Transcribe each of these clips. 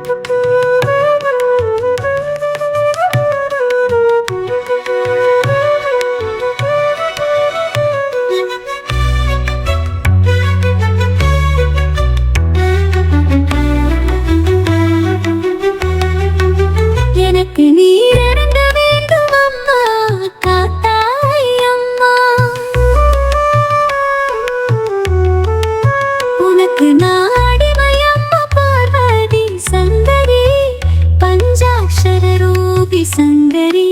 எனக்கு சங்கரி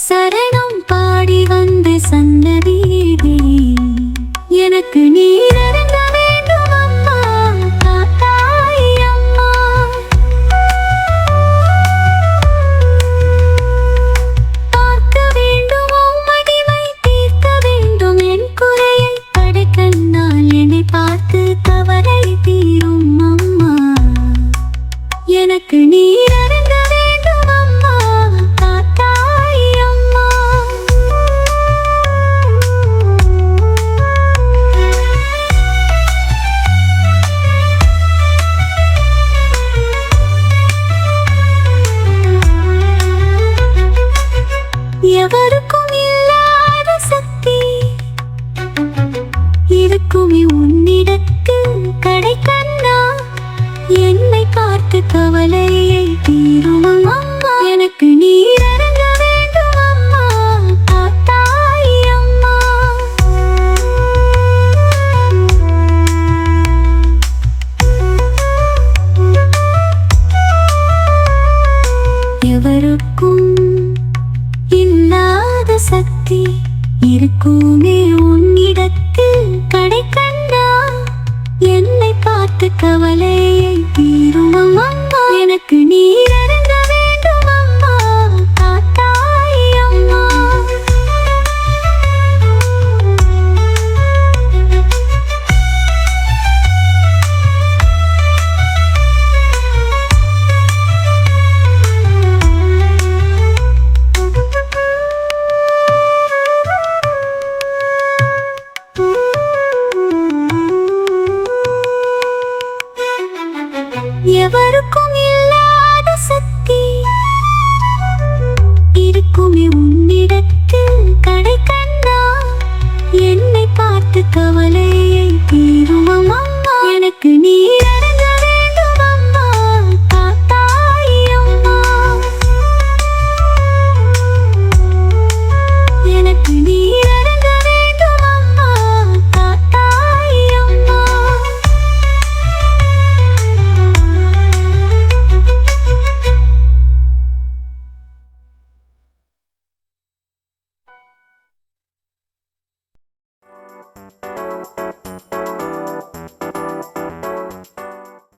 சரணம் பாடி வந்த சன்னதி எனக்கு நீர் கடை கண்ணா என்னை பார்த்து கவலையை தீரும் அம்மா. எனக்கு நீர் அருந்த வேண்டும் அம்மா தாத்தாய் அம்மா. எவருக்கும் இல்லாத சக்தி இருக்குமே எவருக்கும் இல்லாத சக்தி. இருக்குமே உன்னிடத்தில் கடை கண்ணா. என்னை பார்த்து கவலையை தீருமம் எனக்கு நீ